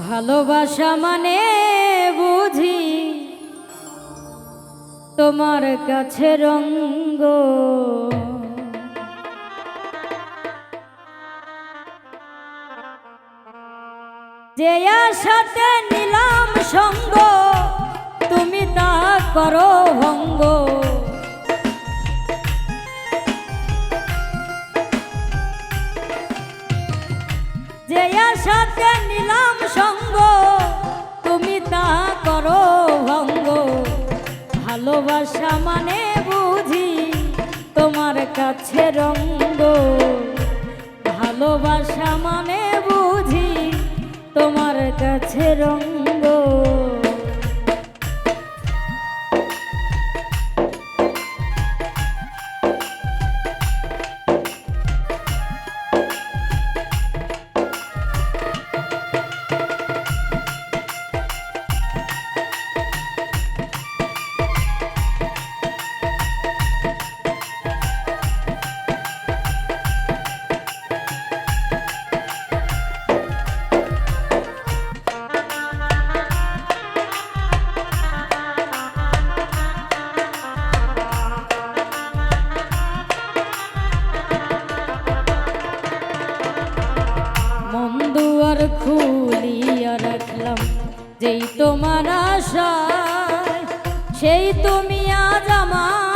ভালোবাসা মানে বুঝি তোমার কাছে রঙ্গ। যে সাথে নিলাম সঙ্গ তুমি তা করো ভঙ্গ। সাথে নিলাম সঙ্গ। তুমি তা করো ভঙ্গ। ভালোবাসা মানে বুঝি তোমার কাছে রঙ্গ। ভালোবাসা মানে বুঝি তোমার কাছে রঙ্গ। খুলিয়া রাখলাম। যেই তোমার আশায় সেই তুমি আজ আমায়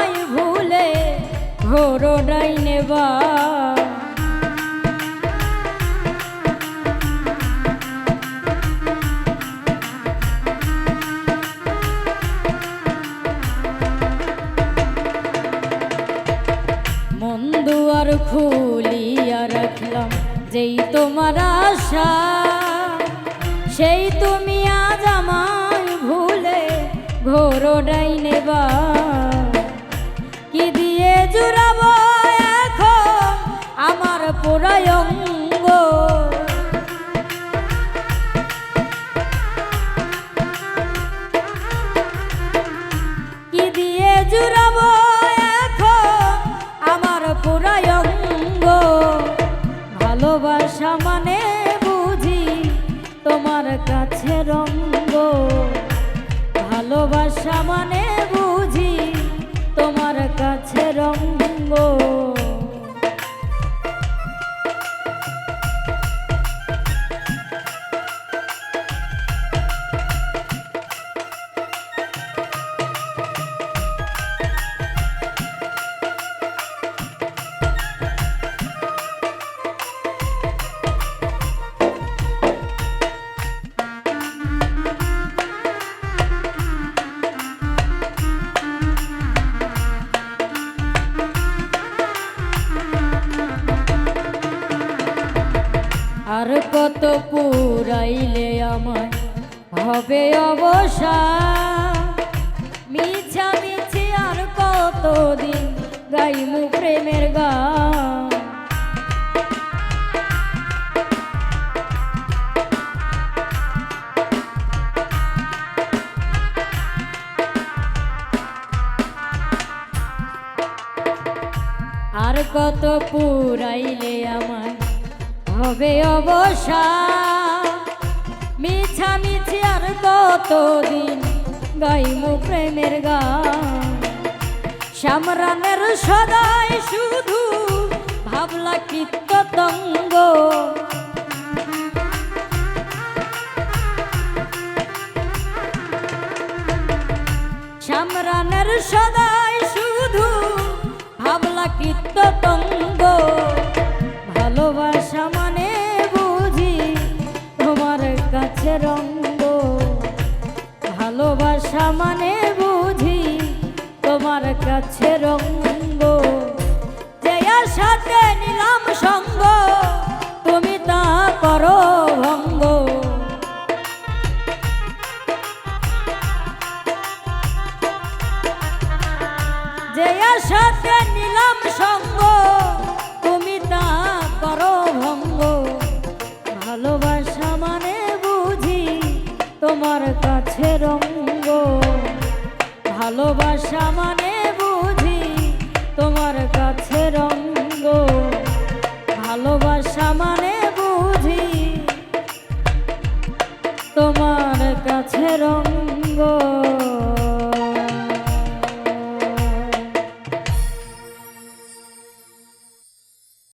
যেই তোমার আশা সেই তুমি আজ আমায় ভুলে ঘোর ডাইনে বা মানে বুঝি তোমার কাছে রঙ্গ। ভালোবাসা মানে কত পুরাইলে আমায় হবে অবসা মিছা মিছি আর কতদিন গাইমু প্রেমের গান? আর কত পুরাইলে আমায় হবে অবসা মিছা মিছি আর কতদিন গাইমু প্রেমের গান? সামরানের সদাই শুধু ভাবলা কীর্ততঙ্গ। সামরানের সদাই শুধু ভাবলা কীর্ততঙ্গ। কাছে রঙ্গ। যে সাথে নিলাম সঙ্গ। তুমি তা করো ভঙ্গ। যে সাথে নিলাম সঙ্গ। তুমি তা করো ভঙ্গ। ভালোবাসা মানে বুঝি তোমার কাছে রঙ্গ। ভালোবাসা মানে তোমার কাছে রঙ্গ।